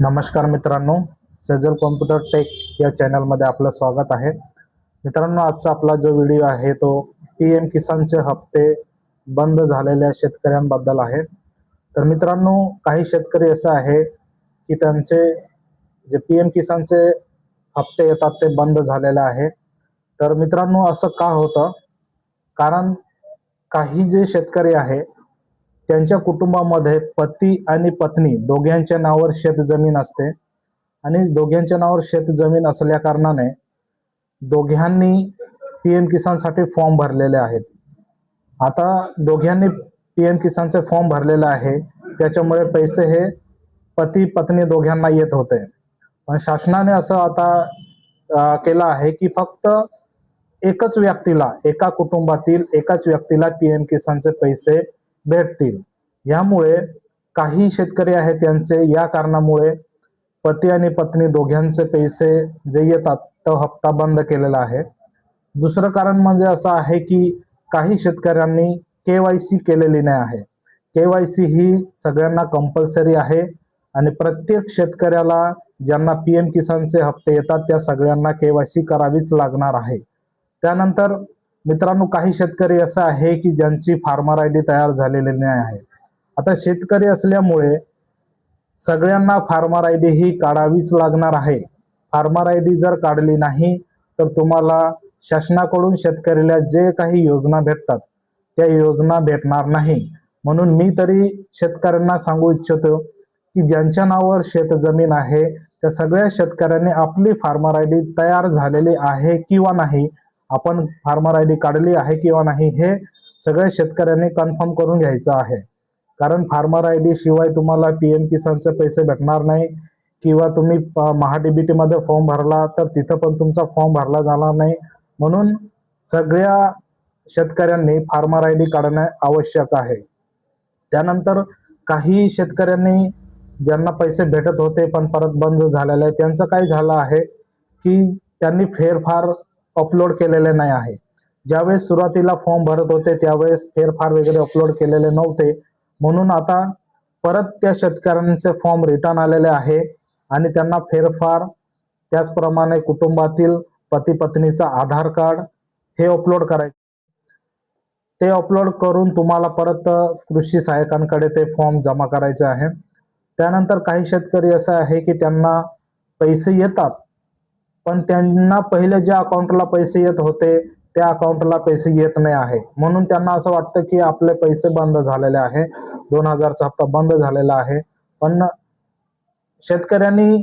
नमस्कार मित्रांनो Sejal computer take या चॅनलमध्ये आपलं स्वागत आहे. मित्रांनो आजचा आपला जो व्हिडिओ आहे तो पी एम किसानचे हप्ते बंद झालेल्या शेतकऱ्यांबद्दल आहे. तर मित्रांनो काही शेतकरी असं आहे की त्यांचे जे पी एम किसानचे हप्ते येतात ते बंद झालेले आहे. तर मित्रांनो असं का होतं? कारण काही जे शेतकरी आहे त्यांच्या कुटुंबामध्ये पती आणि पत्नी दोघांच्या नावावर शेत जमीन असते. आणि दोघांच्या नावावर शेत जमीन असल्या कारणाने दोघांनी पी एम किसानसाठी फॉर्म भरलेले आहेत. आता दोघांनी पी एम किसानचे फॉर्म भरलेले आहे. त्याच्यामुळे पैसे हे पती पत्नी दोघांना येत होते. पण शासनाने असं आता केलं आहे की फक्त एकच व्यक्तीला एका कुटुंबातील एकाच व्यक्तीला पी एम किसानचे पैसे भेटतील. यामुळे काही शेतकरी आहेत त्यांचे या कारणामुळे पती आणि पत्नी दोघांचे पैसे जे येतात तो हप्ता बंद केलेला आहे. दुसरं कारण म्हणजे असं आहे की काही शेतकऱ्यांनी के वाय सी केलेली नाही आहे. के वाय सी ही सगळ्यांना कंपल्सरी आहे आणि प्रत्येक शेतकऱ्याला ज्यांना पी एम किसानचे हप्ते येतात त्या सगळ्यांना के वाय सी करावीच लागणार आहे. त्यानंतर मित्रांनो काही शेतकरी असं आहे की ज्यांची फार्मर आय डी तयार झालेली नाही आहे. आता शेतकरी असल्यामुळे सगळ्यांना फार्मर आय डी ही काढावीच लागणार आहे. फार्मर आय डी जर काढली नाही तर तुम्हाला शासनाकडून शेतकऱ्याला जे काही योजना भेटतात त्या योजना भेटणार नाही. म्हणून मी तरी शेतकऱ्यांना सांगू इच्छितो की ज्यांच्या नावावर शेतजमीन आहे त्या सगळ्या शेतकऱ्यांनी आपली फार्मर आय डी तयार झालेली आहे किंवा नाही आपण फार्मर आय डी काढली आहे किंवा नाही हे सगळ्या शेतकऱ्यांनी कन्फर्म करून घ्यायचं आहे. कारण फार्मर आय डी शिवाय तुम्हाला पी एम किसानचे पैसे भेटणार नाही किंवा तुम्ही प- फॉर्म भरला तर तिथं पण तुमचा फॉर्म भरला जाणार नाही. म्हणून सगळ्या शेतकऱ्यांनी फार्मर आय डी काढणे आवश्यक आहे. त्यानंतर काही शेतकऱ्यांनी ज्यांना पैसे भेटत होते पण परत बंद झालेले आहे त्यांचं काय झालं आहे की त्यांनी फेरफार अपलोड केलेले नाही आहे. ज्यावेळेस सुरुवातीला फॉर्म भरत होते त्यावेळेस फेरफार वगैरे अपलोड केलेले नव्हते. म्हणून आता परत त्या शेतकऱ्यांचे फॉर्म रिटर्न आलेले आहे आणि त्यांना फेरफार त्याचप्रमाणे कुटुंबातील पती पत्नीचा आधार कार्ड हे अपलोड करायचे. ते अपलोड करून तुम्हाला परत कृषी सहाय्यकांकडे ते फॉर्म जमा करायचे आहे. त्यानंतर काही शेतकरी असं आहे की त्यांना पैसे येतात. पण त्यांना पहिले ज्या अकाउंटला पैसे येत होते त्या अकाउंटला पैसे येत नाही आहे. म्हणून त्यांना असं वाटतं की आपले पैसे बंद झालेले आहे. दोन हजारचा हप्ता बंद झालेला आहे. पण शेतकऱ्यांनी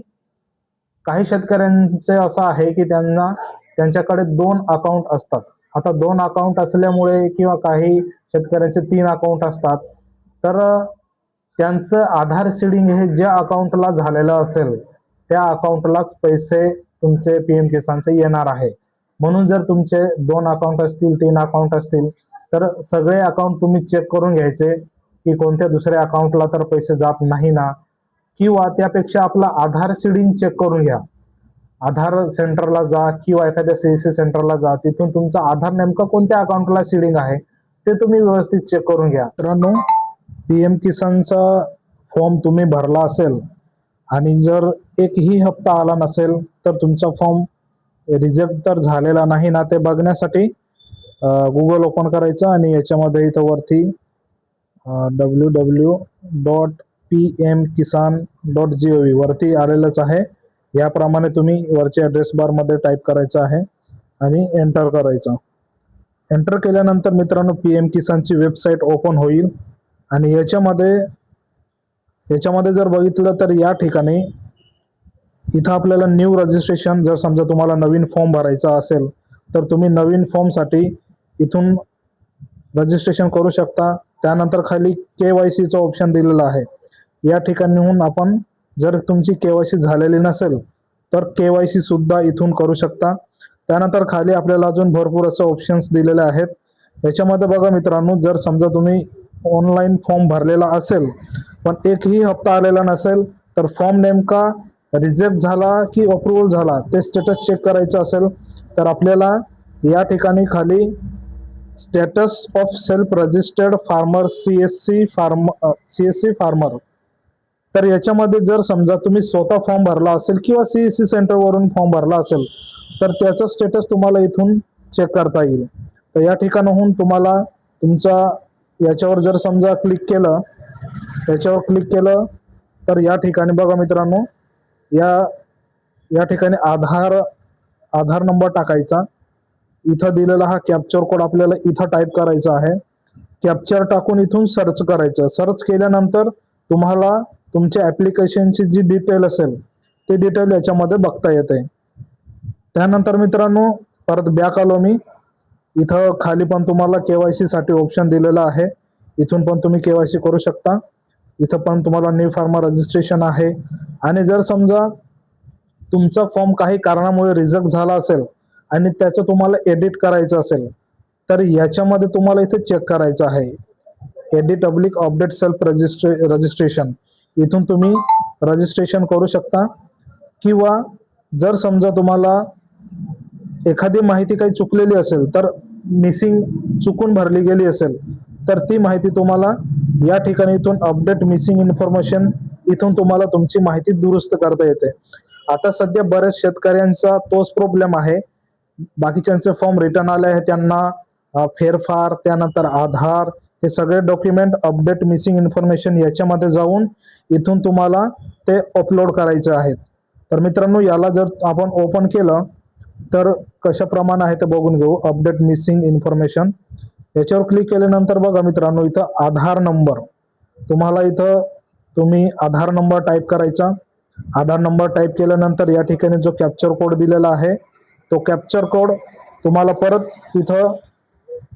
काही शेतकऱ्यांचे असं आहे की त्यांना त्यांच्याकडे दोन अकाउंट असतात. आता दोन अकाउंट असल्यामुळे किंवा काही शेतकऱ्यांचे तीन अकाउंट असतात तर त्यांचं आधार सीडिंग हे ज्या अकाउंटला झालेलं असेल त्या अकाउंटलाच पैसे तुमचे पी एम किसानचे येणार आहे. म्हणून जर तुमचे दोन अकाउंट असतील तीन अकाउंट असतील तर सगळे अकाउंट तुम्ही चेक करून घ्यायचे की कोणत्या दुसऱ्या अकाउंटला तर पैसे जात नाही ना किंवा त्यापेक्षा आपला आधार सीडिंग चेक करून घ्या. आधार सेंटरला जा किंवा एखाद्या सीएससी सेंटरला जा तिथून तुमचा आधार नेमकं कोणत्या अकाउंटला सीडिंग आहे ते तुम्ही व्यवस्थित चेक करून घ्या. मित्रांनो पी एम किसानचा फॉर्म तुम्ही भरला असेल आणि जर एकही हप्ता आला नसेल तर तुमचा फॉर्म रिजेक्ट तर झालेला नाही ना ते बघण्यासाठी गुगल ओपन करायचं आणि याच्यामध्ये इथं वरती W W dot P M Kisan dot G O V वरती आलेलंच आहे. याप्रमाणे तुम्ही वरच्या ॲड्रेस बारमध्ये टाईप करायचं आहे आणि एंटर करायचं. एंटर केल्यानंतर मित्रांनो पी एम किसानची वेबसाईट ओपन होईल आणि याच्यामध्ये याच्यामध्ये जर बघितलं तर या ठिकाणी इथं आपल्याला न्यू रजिस्ट्रेशन जर समजा तुम्हाला नवीन फॉर्म भरायचा असेल तर तुम्ही नवीन फॉर्मसाठी इथून रजिस्ट्रेशन करू शकता. त्यानंतर खाली के वाय सीचं ऑप्शन दिलेलं आहे. या ठिकाणीहून आपण जर तुमची के वाय सी झालेली नसेल तर के वाय सी सुद्धा इथून करू शकता. त्यानंतर खाली आपल्याला अजून भरपूर असं ऑप्शन्स दिलेले आहेत. याच्यामध्ये बघा मित्रांनो जर समजा तुम्ही ऑनलाईन फॉर्म भरलेला असेल पण एकही हप्ता आलेला नसेल तर फॉर्म नेमका रिजेक्ट झाला की अप्रुव्हल झाला ते स्टेटस चेक करायचं असेल तर आपल्याला या ठिकाणी खाली status of self registered farmer C S C farm C S C farmer. तर याच्यामध्ये जर समजा तुम्ही स्वतः फॉर्म भरला असेल किंवा सी ई सी सेंटरवरून फॉर्म भरला असेल तर त्याचं स्टेटस तुम्हाला इथून चेक करता येईल. तर या ठिकाणाहून तुम्हाला तुमचा याच्यावर जर समजा क्लिक केलं त्याच्यावर क्लिक केलं तर या ठिकाणी बघा मित्रांनो या या ठिकाणी आधार आधार नंबर टाकायचा. इथं दिलेला हा कॅप्चर कोड आपल्याला इथं टाईप करायचा आहे. कॅप्चर टाकून इथून सर्च करायचं. सर्च केल्यानंतर तुम्हाला तुमच्या ॲप्लिकेशनची जी डिटेल असेल ते डिटेल याच्यामध्ये बघता येते. त्यानंतर मित्रांनो परत बॅक आलो मी. इथं खाली पण तुम्हाला के साठी ऑप्शन दिलेलं आहे. इथून पण तुम्ही के वाय सी करू शकता. इथं पण तुम्हाला न्यू फार्मा रजिस्ट्रेशन आहे. आणि जर समजा तुमचा फॉर्म काही कारणामुळे रिजेक्ट झाला असेल आणि त्याचं तुम्हाला एडिट करायचं असेल तर याच्यामध्ये तुम्हाला इथे चेक करायचं आहे. Edit public update self registration registration इथून तुम्ही रजिस्ट्रेशन करू शकता. किंवा जर समजा तुम्हाला एखादी माहिती काही चुकलेली असेल तर मिसिंग चुकून भरली गेली असेल तर ती माहिती तुम्हाला या ठिकाणी इथून अपडेट मिसिंग इन्फॉर्मेशन इथून तुम्हाला तुमची माहिती दुरुस्त करता येते. आता सध्या बऱ्याच शेतकऱ्यांचा तोच प्रॉब्लेम आहे. बाकीच्यांचे फॉर्म रिटर्न आले आहे त्यांना फेरफार त्यानंतर आधार हे सगळे डॉक्युमेंट अपडेट मिसिंग इन्फॉर्मेशन याच्यामध्ये जाऊन इथून तुम्हाला ते अपलोड करायचे आहेत. तर मित्रांनो याला जर आपण ओपन केलं तर कशाप्रमाणे आहे ते बघून घेऊ. अपडेट मिसिंग इन्फॉर्मेशन याच्यावर क्लिक केल्यानंतर बघा मित्रांनो इथं आधार नंबर तुम्हाला इथं तुम्ही आधार नंबर टाईप करायचा. आधार नंबर टाईप केल्यानंतर या ठिकाणी जो कॅप्चर कोड दिलेला आहे तो कॅप्चर कोड तुम्हाला परत इथं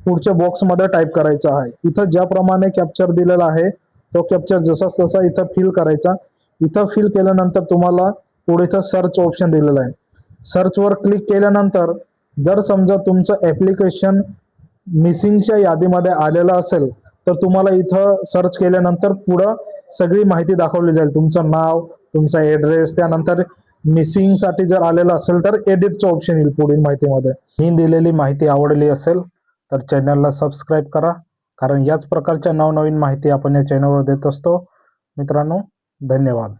पुढच्या बॉक्समध्ये टाईप करायचा आहे. इथं ज्याप्रमाणे कॅप्चर दिलेला आहे तो कॅप्चर जसाच तसा इथं फिल करायचा. इथं फिल केल्यानंतर तुम्हाला पुढे इथं सर्च ऑप्शन दिलेलं आहे. सर्चवर क्लिक केल्यानंतर जर समजा तुमचं ॲप्लिकेशन मिसिंगच्या यादीमध्ये आलेलं असेल तर तुम्हाला इथं सर्च केल्यानंतर पुढं सगळी माहिती दाखवली जाईल. तुमचं नाव तुमचा ॲड्रेस त्यानंतर मिसिंगसाठी जर आलेलं असेल तर एडिटचं ऑप्शन येईल पुढील माहितीमध्ये. मी दिलेली माहिती आवडली असेल तर चॅनलला सबस्क्राईब करा. कारण याच प्रकारच्या नवनवीन माहिती आपण या चॅनलवर देत असतो. मित्रांनो धन्यवाद.